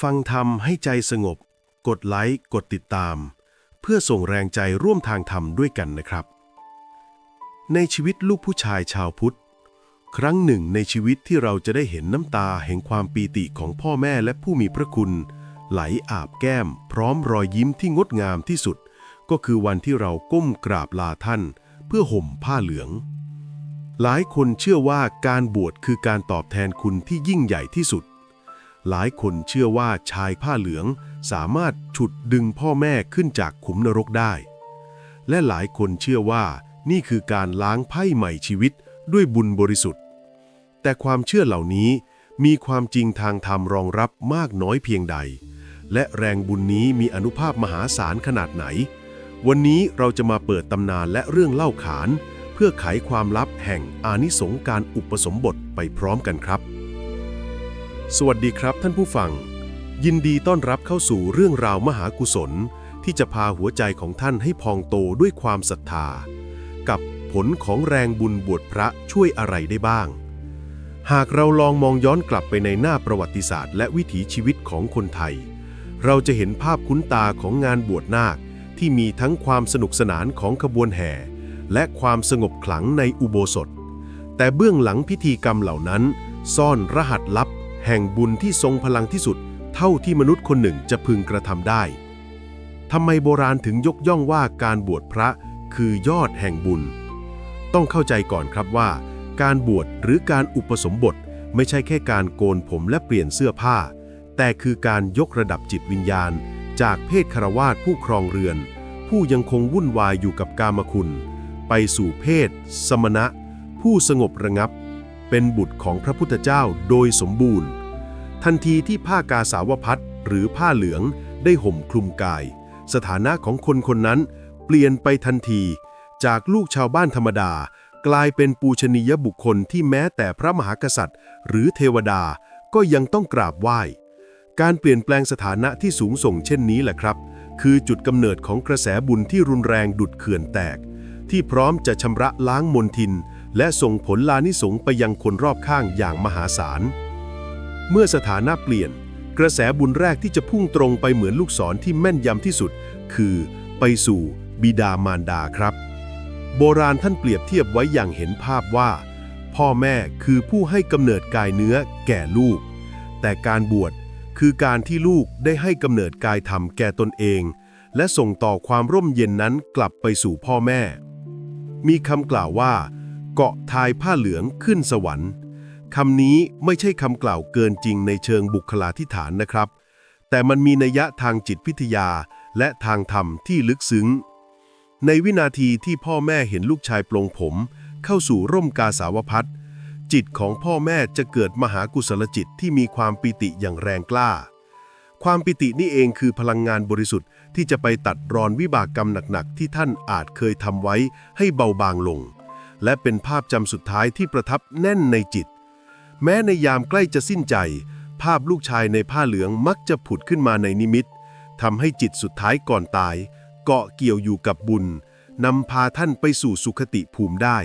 ฟังธรรมให้ใจสงบ กดไลค์ กดติดตาม เพื่อส่งแรงใจร่วมทางธรรมด้วยกันนะครับ ในชีวิตลูกผู้ชายชาวพุทธ ครั้งหนึ่งในชีวิตที่เราจะได้เห็นน้ำตาแห่งความปีติของพ่อแม่และผู้มีพระคุณ ไหลอาบแก้ม พร้อมรอยยิ้มที่งดงามที่สุด ก็คือวันที่เราก้มกราบลาท่าน เพื่อห่มผ้าเหลือง หลายคนเชื่อว่าการบวชคือการตอบแทนคุณที่ยิ่งใหญ่ที่สุด หลายคนเชื่อว่าชายผ้าเหลืองสามารถฉุดดึงพ่อแม่ขึ้นจากขุมนรกได้ และหลายคนเชื่อว่านี่คือการล้างไพ่ใหม่ชีวิตด้วยบุญบริสุทธิ์ แต่ความเชื่อเหล่านี้มีความจริงทางธรรมรองรับมากน้อยเพียงใด และแรงบุญนี้มีอนุภาพมหาศาลขนาดไหน วันนี้เราจะมาเปิดตำนานและเรื่องเล่าขาน เพื่อไขความลับแห่งอานิสงส์การอุปสมบทไปพร้อมกันครับ สวัสดีครับท่านผู้ฟัง ยินดีต้อนรับเข้าสู่เรื่องราวมหากุศล ที่จะพาหัวใจของท่านให้พองโตด้วยความศรัทธา กับผลของแรงบุญบวชพระช่วยอะไรได้บ้าง หากเราลองมองย้อนกลับไปในหน้าประวัติศาสตร์ และวิถีชีวิตของคนไทย เราจะเห็นภาพคุ้นตาของงานบวชนาคที่มีทั้งความสนุกสนานของขบวนแห่ และความสงบขลังในอุโบสถ แต่เบื้องหลังพิธีกรรมเหล่านั้น ซ่อนรหัสลับ แห่งบุญที่ทรงพลังที่สุด เท่าที่มนุษย์คนหนึ่งจะพึงกระทำได้ทำไมโบราณถึงยกย่องว่าการบวชพระคือยอดแห่งบุญ ต้องเข้าใจก่อนครับว่า การบวชหรือการอุปสมบทไม่ใช่แค่การโกนผมและเปลี่ยนเสื้อผ้า แต่คือการยกระดับจิตวิญญาณ จากเพศคารวาสผู้ครองเรือน ผู้ยังคงวุ่นวายอยู่กับกามคุณ ไปสู่เพศ สมณะ ผู้สงบระงับ เป็นบุตรของพระพุทธเจ้าโดยสมบูรณ์ ทันทีที่ผ้ากาสาวพัดหรือผ้าเหลืองได้ห่มคลุมกาย สถานะของคนคนนั้นเปลี่ยนไปทันที จากลูกชาวบ้านธรรมดา กลายเป็นปูชนียบุคคลที่แม้แต่พระมหากษัตริย์ หรือเทวดาก็ยังต้องกราบไหว้ การเปลี่ยนแปลงสถานะที่สูงส่งเช่นนี้แหละครับ คือจุดกำเนิดของกระแสบุญที่รุนแรงดุดเขื่อนแตก ที่พร้อมจะชำระล้างมนทิน และส่งผลลานิสงไปยังคนรอบข้างอย่างมหาศาล เมื่อสถานะเปลี่ยน กระแสบุญแรกที่จะพุ่งตรงไปเหมือนลูกศรที่แม่นยำที่สุด คือไปสู่บิดามารดาครับ โบราณท่านเปรียบเทียบไว้อย่างเห็นภาพว่า พ่อแม่คือผู้ให้กำเนิดกายเนื้อแก่ลูก แต่การบวชคือการที่ลูกได้ให้กำเนิดกายธรรมแก่ตนเอง และส่งต่อความร่มเย็นนั้นกลับไปสู่พ่อแม่ มีคำกล่าวว่า เกาะทายผ้าเหลืองขึ้นสวรรค์คำนี้ไม่ใช่คำกล่าวเกินจริงในเชิงบุคลาธิฐานนะครับ แต่มันมีนัยยะทางจิตวิทยาและทางธรรมที่ลึกซึ้ง ในวินาทีที่พ่อแม่เห็นลูกชายปลงผม เข้าสู่ร่มกาสาวพัดจิตของพ่อแม่จะเกิดมหากุศลจิตที่มีความปิติอย่างแรงกล้า ความปิตินี่เองคือพลังงานบริสุทธิ์ที่จะไปตัดรอนวิบากกรรมหนักๆที่ท่านอาจเคยทำไว้ให้เบาบางลง และเป็นภาพจำสุดท้ายที่ประทับแน่นในจิต แม้ในยามใกล้จะสิ้นใจ ภาพลูกชายในผ้าเหลืองมักจะผุดขึ้นมาในนิมิตทำให้จิตสุดท้ายก่อนตาย เกาะเกี่ยวอยู่กับบุญนำพาท่านไปสู่สุขติภูมิได้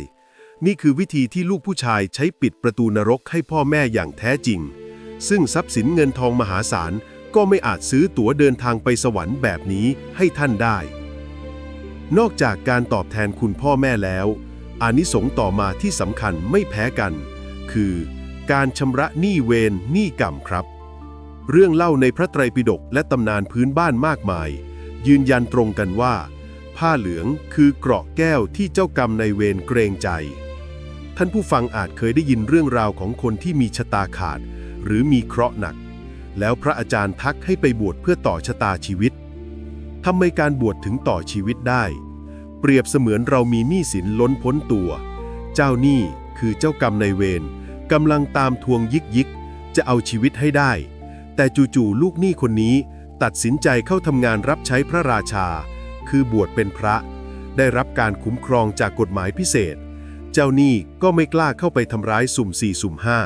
นี่คือวิธีที่ลูกผู้ชายใช้ปิดประตูนรกให้พ่อแม่อย่างแท้จริง ซึ่งทรัพย์สินเงินทองมหาศาลก็ไม่อาจซื้อตั๋วเดินทางไปสวรรค์แบบนี้ให้ท่านได้ นอกจากการตอบแทนคุณพ่อแม่แล้ว อานิสงส์ต่อมาที่สำคัญไม่แพ้กัน คือ การชำระหนี้เวรหนี้กรรมครับ เรื่องเล่าในพระไตรปิฎกและตำนานพื้นบ้านมากมาย ยืนยันตรงกันว่า ผ้าเหลืองคือเกราะแก้วที่เจ้ากรรมในเวรเกรงใจ ท่านผู้ฟังอาจเคยได้ยินเรื่องราวของคนที่มีชะตาขาด หรือมีเคราะห์หนัก แล้วพระอาจารย์ทักให้ไปบวชเพื่อต่อชะตาชีวิตทำไมการบวชถึงต่อชีวิตได้ เปรียบเสมือนเรามีหนี้สินล้นพ้นตัว เจ้าหนี้คือเจ้ากรรมในเวรกำลังตามทวงยิกยิก จะเอาชีวิตให้ได้ แต่จู่ๆลูกหนี้คนนี้ตัดสินใจเข้าทำงานรับใช้พระราชา คือบวชเป็นพระ ได้รับการคุ้มครองจากกฎหมายพิเศษ เจ้าหนี้ก็ไม่กล้าเข้าไปทำร้ายสุ่มสี่สุ่มห้า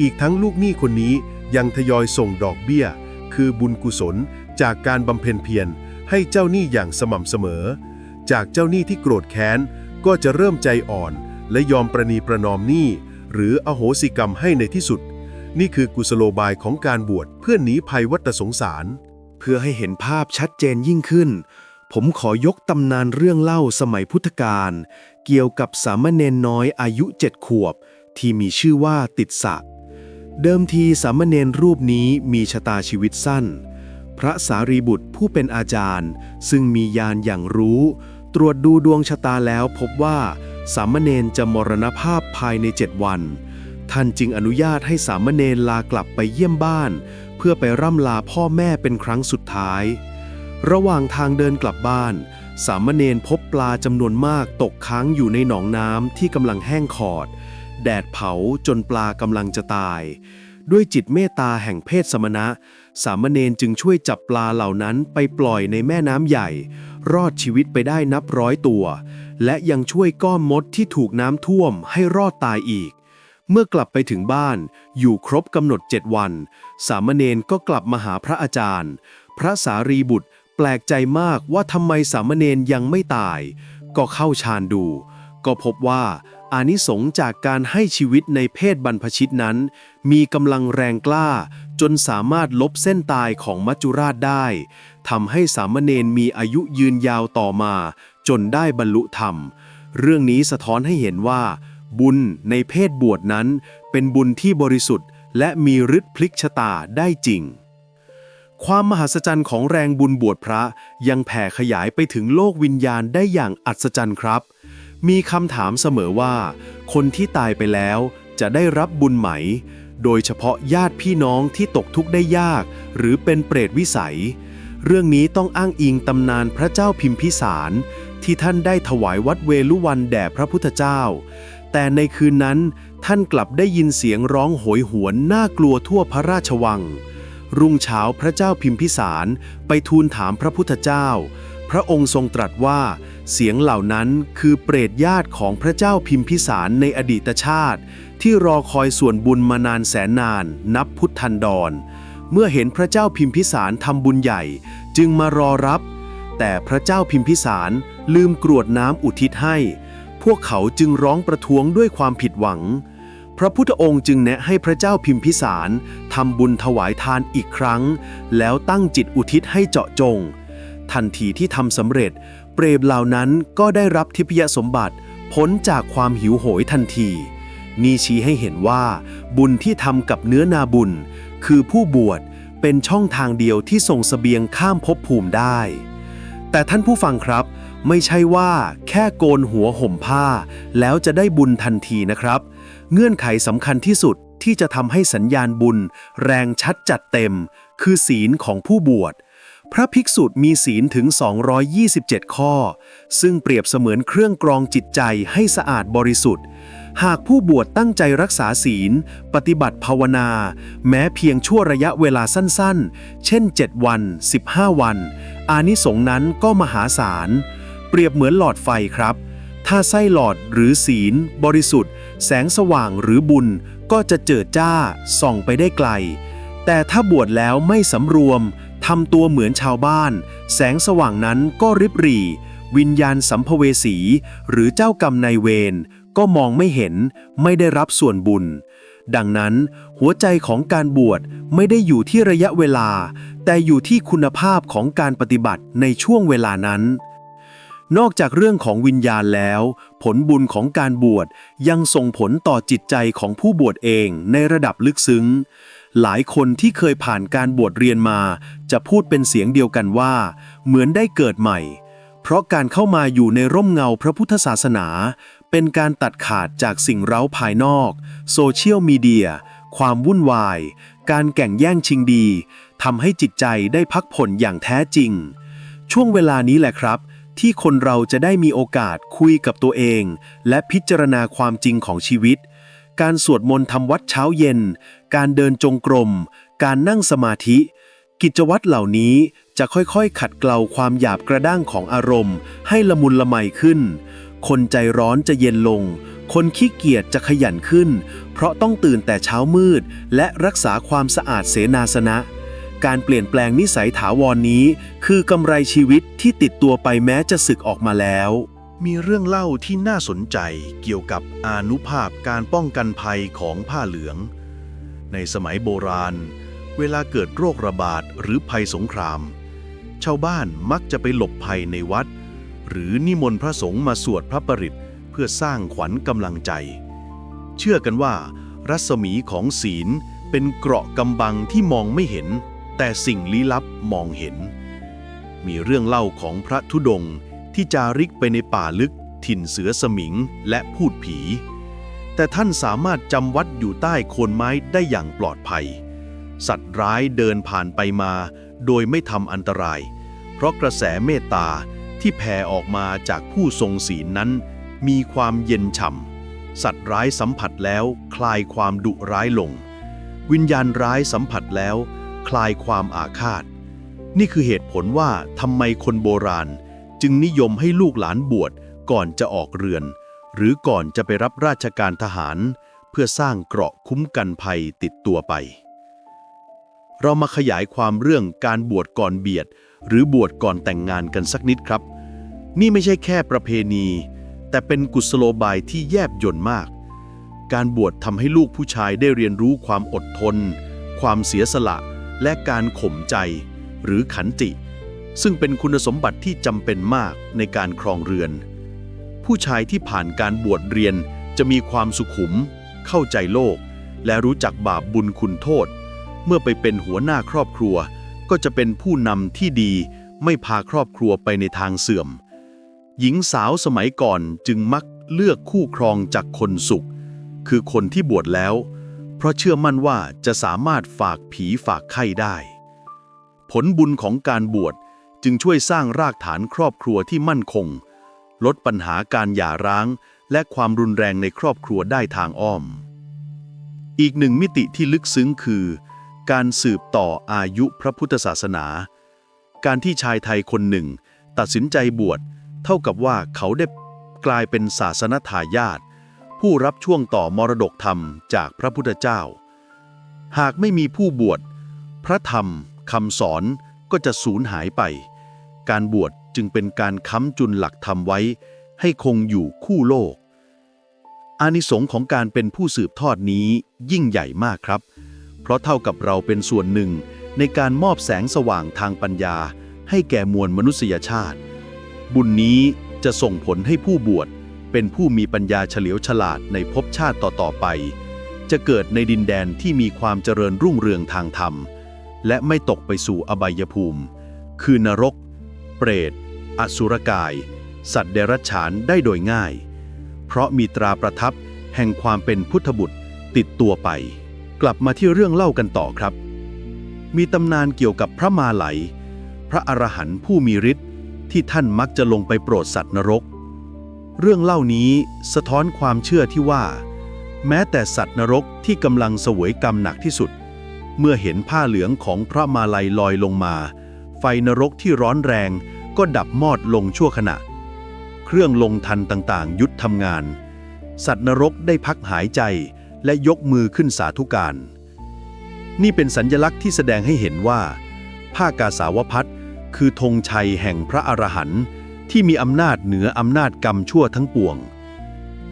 อีกทั้งลูกหนี้คนนี้ยังทยอยส่งดอกเบี้ย คือบุญกุศลจากการบำเพ็ญเพียรให้เจ้าหนี้อย่างสม่ำเสมอ จากเจ้าหนี้ที่โกรธแค้น ก็จะเริ่มใจอ่อน และยอมประนีประนอมหนี้ หรืออโหสิกรรมให้ในที่สุด นี่คือกุศโลบายของการบวชเพื่อหนีภัยวัฏสงสาร เพื่อให้เห็นภาพชัดเจนยิ่งขึ้น ผมขอยกตำนานเรื่องเล่าสมัยพุทธกาลเกี่ยวกับสามเณรน้อยอายุเจ็ดขวบ ที่มีชื่อว่าติดสะเดิมทีสามเณรรูปนี้มีชะตาชีวิตสั้น พระสารีบุตรผู้เป็นอาจารย์ ซึ่งมีญาณอย่างรู้ ตรวจดูดวงชะตาแล้วพบว่า สามเณรจะมรณภาพภายในเจ็ดวัน ท่านจึงอนุญาตให้สามเณรลากลับไปเยี่ยมบ้าน เพื่อไปร่ำลาพ่อแม่เป็นครั้งสุดท้าย ระหว่างทางเดินกลับบ้าน สามเณรพบปลาจำนวนมากตกค้างอยู่ในหนองน้ำที่กำลังแห้งขอด แดดเผาจนปลากำลังจะตาย ด้วยจิตเมตตาแห่งเพศสมณะ สามเณรจึงช่วยจับปลาเหล่านั้นไปปล่อยในแม่น้ำใหญ่ รอดชีวิตไปได้นับร้อยตัว และยังช่วยก้อนมดที่ถูกน้ำท่วมให้รอดตายอีก เมื่อกลับไปถึงบ้าน อยู่ครบกำหนดเจ็ดวัน สามเณรก็กลับมาหาพระอาจารย์ พระสารีบุตรแปลกใจมากว่าทำไมสามเณรยังไม่ตาย ก็เข้าฌานดู ก็พบว่าอานิสงส์จากการให้ชีวิตในเพศบรรพชิตนั้น มีกำลังแรงกล้า จนสามารถลบเส้นตายของมัจจุราชได้ ทำให้สามเณรมีอายุยืนยาวต่อมา จนได้บรรลุธรรม เรื่องนี้สะท้อนให้เห็นว่า บุญในเพศบวชนั้น เป็นบุญที่บริสุทธิ์ และมีฤทธิ์พลิกชะตาได้จริง ความมหัศจรรย์ของแรงบุญบวชพระยังแผ่ขยายไปถึงโลกวิญญาณได้อย่างอัศจรรย์ครับ มีคำถามเสมอว่า คนที่ตายไปแล้วจะได้รับบุญไหมโดยเฉพาะญาติพี่น้องที่ตกทุกข์ได้ยาก หรือเป็นเปรตวิสัย เรื่องนี้ต้องอ้างอิงตำนานพระเจ้าพิมพิสาร ที่ท่านได้ถวายวัดเวลุวันแด่พระพุทธเจ้า แต่ในคืนนั้นท่านกลับได้ยินเสียงร้องโหยหวนน่ากลัวทั่วพระราชวัง รุ่งเช้าพระเจ้าพิมพิสารไปทูลถามพระพุทธเจ้า พระองค์ทรงตรัสว่า เสียงเหล่านั้นคือเปรตญาติของพระเจ้าพิมพิสารในอดีตชาติ ที่รอคอยส่วนบุญมานานแสนนานนับพุทธันดร เมื่อเห็นพระเจ้าพิมพิสารทำบุญใหญ่ จึงมารอรับ แต่พระเจ้าพิมพิสารลืมกรวดน้ำอุทิศให้ พวกเขาจึงร้องประท้วงด้วยความผิดหวัง พระพุทธองค์จึงแนะให้พระเจ้าพิมพิสารทำบุญถวายทานอีกครั้ง แล้วตั้งจิตอุทิศให้เจาะจง ทันทีที่ทำสำเร็จ เปรตเหล่านั้นก็ได้รับทิพยสมบัติพ้นจากความหิวโหยทันทีนี่ชี้ให้เห็นว่า บุญที่ทำกับเนื้อนาบุญ คือผู้บวชเป็นช่องทางเดียวที่ส่งเสบียงข้ามภพภูมิได้ แต่ท่านผู้ฟังครับ ไม่ใช่ว่าแค่โกนหัวห่มผ้า แล้วจะได้บุญทันทีนะครับ เงื่อนไขสำคัญที่สุดที่จะทำให้สัญญาณบุญ แรงชัดจัดเต็ม คือศีลของผู้บวชพระภิกษุมีศีลถึง 227 ข้อ ซึ่งเปรียบเสมือนเครื่องกรองจิตใจให้สะอาดบริสุทธิ์ หากผู้บวชตั้งใจรักษาศีล ปฏิบัติภาวนา แม้เพียงชั่วระยะเวลาสั้นๆ เช่น 7 วัน 15 วัน อานิสงส์นั้นก็มหาศาล เปรียบเหมือนหลอดไฟครับ ถ้าไส้หลอดหรือศีล บริสุทธิ์ แสงสว่างหรือบุญ ก็จะเจิดจ้า ส่องไปได้ไกล แต่ถ้าบวชแล้วไม่สำรวมทำตัวเหมือนชาวบ้าน แสงสว่างนั้นก็ริบหรี่ วิญญาณสัมภเวสี หรือเจ้ากรรมนายเวร ก็มองไม่เห็นไม่ได้รับส่วนบุญ ดังนั้นหัวใจของการบวชไม่ได้อยู่ที่ระยะเวลา แต่อยู่ที่คุณภาพของการปฏิบัติในช่วงเวลานั้น นอกจากเรื่องของวิญญาณแล้ว ผลบุญของการบวชยังส่งผลต่อจิตใจของผู้บวชเองในระดับลึกซึ้ง หลายคนที่เคยผ่านการบวชเรียนมา จะพูดเป็นเสียงเดียวกันว่า เหมือนได้เกิดใหม่ เพราะการเข้ามาอยู่ในร่มเงาพระพุทธศาสนา เป็นการตัดขาดจากสิ่งเร้าภายนอก โซเชียลมีเดีย ความวุ่นวาย การแก่งแย่งชิงดีทำให้จิตใจได้พักผ่อนอย่างแท้จริง ช่วงเวลานี้แหละครับ ที่คนเราจะได้มีโอกาสคุยกับตัวเอง และพิจารณาความจริงของชีวิต การสวดมนต์ทำวัดเช้าเย็น การเดินจงกรม การนั่งสมาธิ กิจวัตรเหล่านี้จะค่อยๆ ขัดเกลาความหยาบกระด้างของอารมณ์ ให้ละมุนละไมขึ้น คนใจร้อนจะเย็นลง คนขี้เกียจจะขยันขึ้น เพราะต้องตื่นแต่เช้ามืด และรักษาความสะอาดเสนาสนะ การเปลี่ยนแปลงนิสัยถาวรนนี้ คือกำไรชีวิตที่ติดตัวไปแม้จะสึกออกมาแล้ว มีเรื่องเล่าที่น่าสนใจเกี่ยวกับอานุภาพการป้องกันภัยของผ้าเหลือง ในสมัยโบราณ เวลาเกิดโรคระบาดหรือภัยสงคราม ชาวบ้านมักจะไปหลบภัยในวัด หรือนิมนต์พระสงฆ์มาสวดพระปริตเพื่อสร้างขวัญกำลังใจ เชื่อกันว่า รัศมีของศีลเป็นเกราะกำบังที่มองไม่เห็น แต่สิ่งลี้ลับมองเห็น มีเรื่องเล่าของพระธุดงค์ที่จาริกไปในป่าลึกถิ่นเสือสมิงและพูดผี แต่ท่านสามารถจำวัดอยู่ใต้โคนไม้ได้อย่างปลอดภัย สัตว์ร้ายเดินผ่านไปมา โดยไม่ทำอันตราย เพราะกระแสเมตตา ที่แผ่ออกมาจากผู้ทรงศีลนั้น มีความเย็นฉ่ำสัตว์ร้ายสัมผัสแล้วคลายความดุร้ายลง วิญญาณร้ายสัมผัสแล้ว คลายความอาฆาต นี่คือเหตุผลว่าทำไมคนโบราณ จึงนิยมให้ลูกหลานบวชก่อนจะออกเรือน หรือก่อนจะไปรับราชการทหาร เพื่อสร้างเกราะคุ้มกันภัยติดตัวไป เรามาขยายความเรื่องการบวชก่อนเบียด หรือบวชก่อนแต่งงานกันสักนิดครับ นี่ไม่ใช่แค่ประเพณี แต่เป็นกุศโลบายที่แยบยลมาก การบวชทำให้ลูกผู้ชายได้เรียนรู้ความอดทน ความเสียสละ และการข่มใจ หรือขันติ ซึ่งเป็นคุณสมบัติที่จำเป็นมากในการครองเรือน ผู้ชายที่ผ่านการบวชเรียนจะมีความสุขุม เข้าใจโลก และรู้จักบาปบุญคุณโทษ เมื่อไปเป็นหัวหน้าครอบครัว ก็จะเป็นผู้นำที่ดี ไม่พาครอบครัวไปในทางเสื่อม หญิงสาวสมัยก่อนจึงมักเลือกคู่ครองจากคนสุข คือคนที่บวชแล้ว เพราะเชื่อมั่นว่าจะสามารถฝากผีฝากไข้ได้ ผลบุญของการบวชจึงช่วยสร้างรากฐานครอบครัวที่มั่นคง ลดปัญหาการหย่าร้าง และความรุนแรงในครอบครัวได้ทางอ้อม อีกหนึ่งมิติที่ลึกซึ้งคือ การสืบต่ออายุพระพุทธศาสนา การที่ชายไทยคนหนึ่ง ตัดสินใจบวชเท่ากับว่าเขาได้กลายเป็นศาสนทายาทผู้รับช่วงต่อมรดกธรรมจากพระพุทธเจ้า หากไม่มีผู้บวช พระธรรมคำสอนก็จะสูญหายไป การบวชจึงเป็นการค้ำจุนหลักธรรมไว้ ให้คงอยู่คู่โลกอานิสงส์ของการเป็นผู้สืบทอดนี้ยิ่งใหญ่มากครับ เพราะเท่ากับเราเป็นส่วนหนึ่งในการมอบแสงสว่างทางปัญญา ให้แก่มวลมนุษยชาติ บุญนี้จะส่งผลให้ผู้บวชเป็นผู้มีปัญญาเฉลียวฉลาดในภพชาติต่อๆไป จะเกิดในดินแดนที่มีความเจริญรุ่งเรืองทางธรรม และไม่ตกไปสู่อบายภูมิ คือนรก เปรต อสุรกาย สัตว์เดรัจฉานได้โดยง่าย เพราะมีตราประทับแห่งความเป็นพุทธบุตรติดตัวไป กลับมาที่เรื่องเล่ากันต่อครับ มีตำนานเกี่ยวกับพระมาไหล พระอรหันต์ผู้มีฤทธิ์ที่ท่านมักจะลงไปโปรดสัตว์นรก เรื่องเล่านี้สะท้อนความเชื่อที่ว่า แม้แต่สัตว์นรกที่กำลังเสวยกรรมหนักที่สุด เมื่อเห็นผ้าเหลืองของพระมาลัยลอยลงมา ไฟนรกที่ร้อนแรงก็ดับมอดลงชั่วขณะ เครื่องลงทันต่างๆ ยุดทำงาน สัตว์นรกได้พักหายใจ และยกมือขึ้นสาธุการ นี่เป็นสัญญลักษณ์ที่แสดงให้เห็นว่า ผ้ากาสาวพัดคือธงชัยแห่งพระอรหันต์ที่มีอำนาจเหนืออำนาจกรรมชั่วทั้งปวง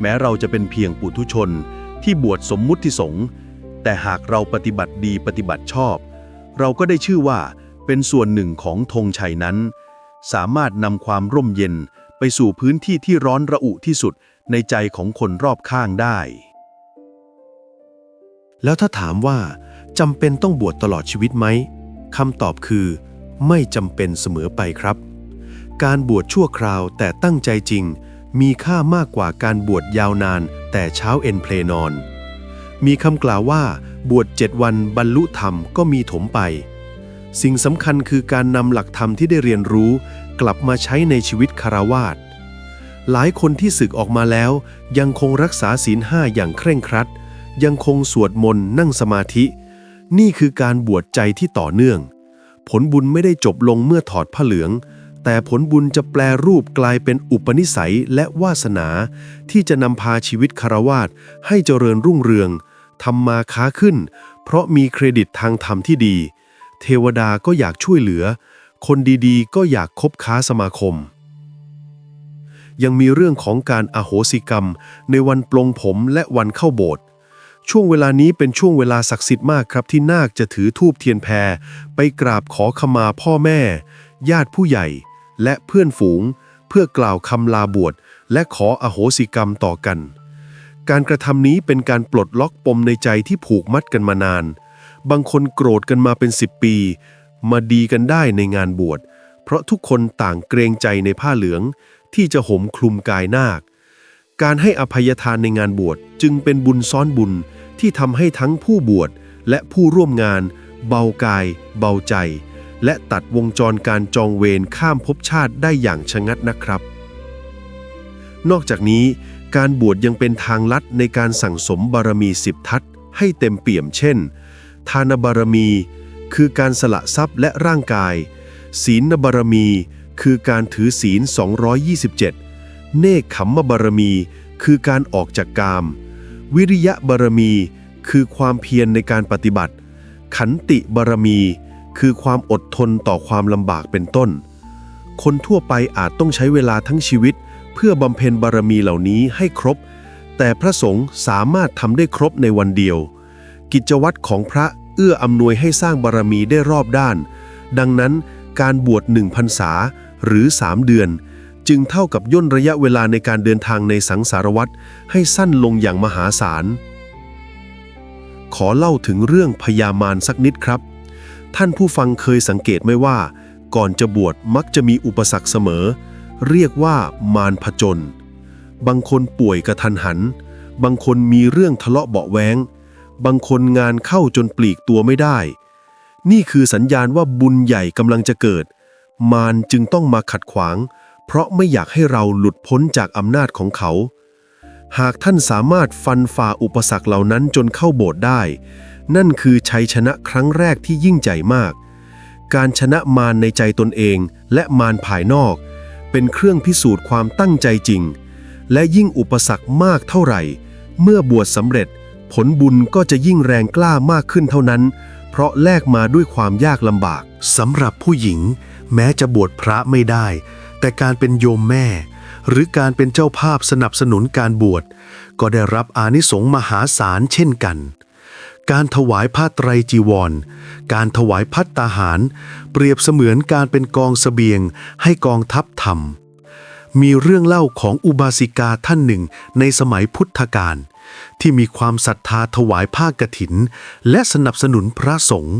แม้เราจะเป็นเพียงปุถุชนที่บวชสมมุติสงฆ์แต่หากเราปฏิบัติดีปฏิบัติชอบ เราก็ได้ชื่อว่าเป็นส่วนหนึ่งของธงชัยนั้น สามารถนำความร่มเย็นไปสู่พื้นที่ที่ร้อนระอุที่สุดในใจของคนรอบข้างได้ แล้วถ้าถามว่าจำเป็นต้องบวชตลอดชีวิตไหมคำตอบคือ ไม่จำเป็นเสมอไปครับ การบวชชั่วคราวแต่ตั้งใจจริง มีค่ามากกว่าการบวชยาวนาน แต่เช้าเอ็นเพลนอน มีคำกล่าวว่าบวชเจ็ดวันบรรลุธรรมก็มีถมไป สิ่งสำคัญคือการนำหลักธรรมที่ได้เรียนรู้ กลับมาใช้ในชีวิตคารวาสหลายคนที่ศึกออกมาแล้ว ยังคงรักษาศีลห้าอย่างเคร่งครัด ยังคงสวดมนต์นั่งสมาธิ นี่คือการบวชใจที่ต่อเนื่อง ผลบุญไม่ได้จบลงเมื่อถอดผ้าเหลือง แต่ผลบุญจะแปลรูปกลายเป็นอุปนิสัยและวาสนา ที่จะนำพาชีวิตคารวาสให้เจริญรุ่งเรืองทำมาค้าขึ้น เพราะมีเครดิตทางธรรมที่ดี เทวดาก็อยากช่วยเหลือ คนดีๆ ก็อยากคบค้าสมาคมยังมีเรื่องของการอโหสิกรรมในวันปลงผมและวันเข้าโบสถ์ ช่วงเวลานี้เป็นช่วงเวลาศักดิ์สิทธิ์มากครับที่นาคจะถือธูปเทียนแพร ไปกราบขอขมาพ่อแม่ ญาติผู้ใหญ่ และเพื่อนฝูง เพื่อกล่าวคำลาบวชและขออโหสิกรรมต่อกัน การกระทำนี้เป็นการปลดล็อกปมในใจที่ผูกมัดกันมานาน บางคนโกรธกันมาเป็นสิบปี มาดีกันได้ในงานบวช เพราะทุกคนต่างเกรงใจในผ้าเหลืองที่จะห่มคลุมกายนาค การให้อภัยทานในงานบวชจึงเป็นบุญซ้อนบุญที่ทำให้ทั้งผู้บวชและผู้ร่วมงาน เบากาย เบาใจ และตัดวงจรการจองเวรข้ามภพชาติได้อย่างชะงัดนะครับ นอกจากนี้ การบวชยังเป็นทางลัดในการสั่งสมบารมีสิบทัศให้เต็มเปี่ยมเช่น ทานบารมี คือการสละทรัพย์และร่างกาย ศีลบารมี คือการถือศีล 227 เนคขมมบารมี คือการออกจากกาม วิริยะบารมี คือความเพียรในการปฏิบัติ ขันติบารมี คือความอดทนต่อความลำบากเป็นต้น คนทั่วไปอาจต้องใช้เวลาทั้งชีวิต เพื่อบำเพ็ญบารมีเหล่านี้ให้ครบ แต่พระสงฆ์สามารถทำได้ครบในวันเดียว กิจวัตรของพระเอื้ออำนวยให้สร้างบารมีได้รอบด้าน ดังนั้นการบวชหนึ่งพรรษาหรือสามเดือน จึงเท่ากับย่นระยะเวลาในการเดินทางในสังสารวัฏให้สั้นลงอย่างมหาศาล ขอเล่าถึงเรื่องพญามารสักนิดครับ ท่านผู้ฟังเคยสังเกตไหมว่า ก่อนจะบวชมักจะมีอุปสรรคเสมอ เรียกว่ามารผจญบางคนป่วยกระทันหัน บางคนมีเรื่องทะเลาะเบาแว้งบางคนงานเข้าจนปลีกตัวไม่ได้ นี่คือสัญญาณว่าบุญใหญ่กำลังจะเกิด มารจึงต้องมาขัดขวาง เพราะไม่อยากให้เราหลุดพ้นจากอำนาจของเขา หากท่านสามารถฟันฝ่าอุปสรรคเหล่านั้นจนเข้าโบสถ์ได้ นั่นคือชัยชนะครั้งแรกที่ยิ่งใหญ่มาก การชนะมารในใจตนเองและมารภายนอก เป็นเครื่องพิสูจน์ความตั้งใจจริง และยิ่งอุปสรรคมากเท่าไหร่ เมื่อบวชสำเร็จ ผลบุญก็จะยิ่งแรงกล้ามากขึ้นเท่านั้น เพราะแลกมาด้วยความยากลำบากสำหรับผู้หญิง แม้จะบวชพระไม่ได้ แต่การเป็นโยมแม่ หรือการเป็นเจ้าภาพสนับสนุนการบวช ก็ได้รับอานิสงส์มหาศาลเช่นกัน การถวายผ้าไตรจีวร การถวายพัตตาหาร เปรียบเสมือนการเป็นกองเสบียงให้กองทัพทำมีเรื่องเล่าของอุบาสิกาท่านหนึ่งในสมัยพุทธกาลที่มีความศรัทธาถวายผ้ากฐิน และสนับสนุนพระสงฆ์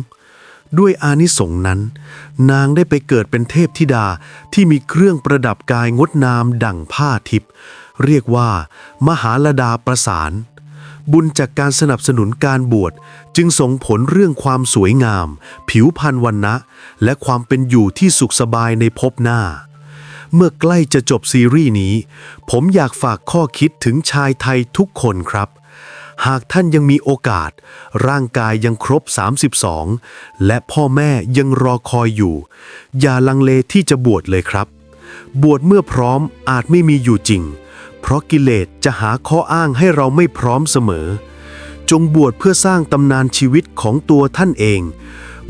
ด้วยอานิสงส์นั้น นางได้ไปเกิดเป็นเทพธิดาที่มีเครื่องประดับกายงดงามดั่งผ้าทิพย์เรียกว่า มหาลดาประสาน บุญจากการสนับสนุนการบวชจึงส่งผลเรื่องความสวยงาม ผิวพรรณวันนะและความเป็นอยู่ที่สุขสบายในภพหน้า เมื่อใกล้จะจบซีรีส์นี้ ผมอยากฝากข้อคิดถึงชายไทยทุกคนครับ หากท่านยังมีโอกาส ร่างกายยังครบ 32 และพ่อแม่ยังรอคอยอยู่ อย่าลังเลที่จะบวชเลยครับ บวชเมื่อพร้อมอาจไม่มีอยู่จริง เพราะกิเลสจะหาข้ออ้างให้เราไม่พร้อมเสมอ จงบวชเพื่อสร้างตำนานชีวิตของตัวท่านเอง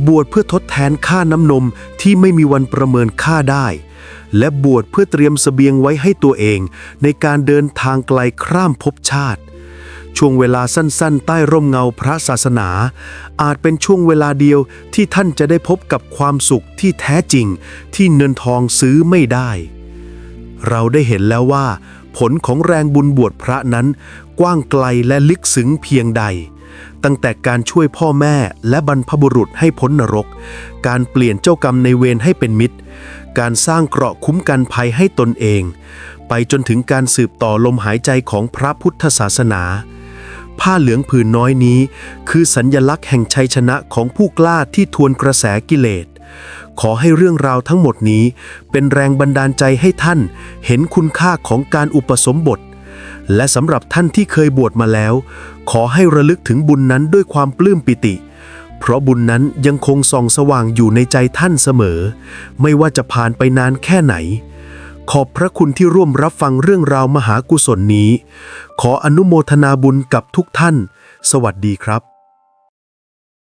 บวชเพื่อทดแทนค่าน้ำนมที่ไม่มีวันประเมินค่าได้ และบวชเพื่อเตรียมเสบียงไว้ให้ตัวเอง ในการเดินทางไกลข้ามภพชาติ ช่วงเวลาสั้นๆ ใต้ร่มเงาพระศาสนา อาจเป็นช่วงเวลาเดียวที่ท่านจะได้พบกับความสุขที่แท้จริง ที่เงินทองซื้อไม่ได้ เราได้เห็นแล้วว่า ผลของแรงบุญบวชพระนั้น กว้างไกลและลึกซึ้งเพียงใด ตั้งแต่การช่วยพ่อแม่และบรรพบุรุษให้พ้นนรก การเปลี่ยนเจ้ากรรมในเวรให้เป็นมิตร การสร้างเกราะคุ้มกันภัยให้ตนเองไปจนถึงการสืบต่อลมหายใจของพระพุทธศาสนา ผ้าเหลืองผืนน้อยนี้ คือสัญญลักษณ์แห่งชัยชนะของผู้กล้าที่ทวนกระแสกิเลส ขอให้เรื่องราวทั้งหมดนี้ เป็นแรงบันดาลใจให้ท่านเห็นคุณค่าของการอุปสมบท และสำหรับท่านที่เคยบวชมาแล้ว ขอให้ระลึกถึงบุญนั้นด้วยความปลื้มปิติ เพราะบุญนั้นยังคงส่องสว่างอยู่ในใจท่านเสมอ ไม่ว่าจะผ่านไปนานแค่ไหน ขอบพระคุณที่ร่วมรับฟังเรื่องราวมหากุศลนี้ ขออนุโมทนาบุญกับทุกท่าน สวัสดีครับ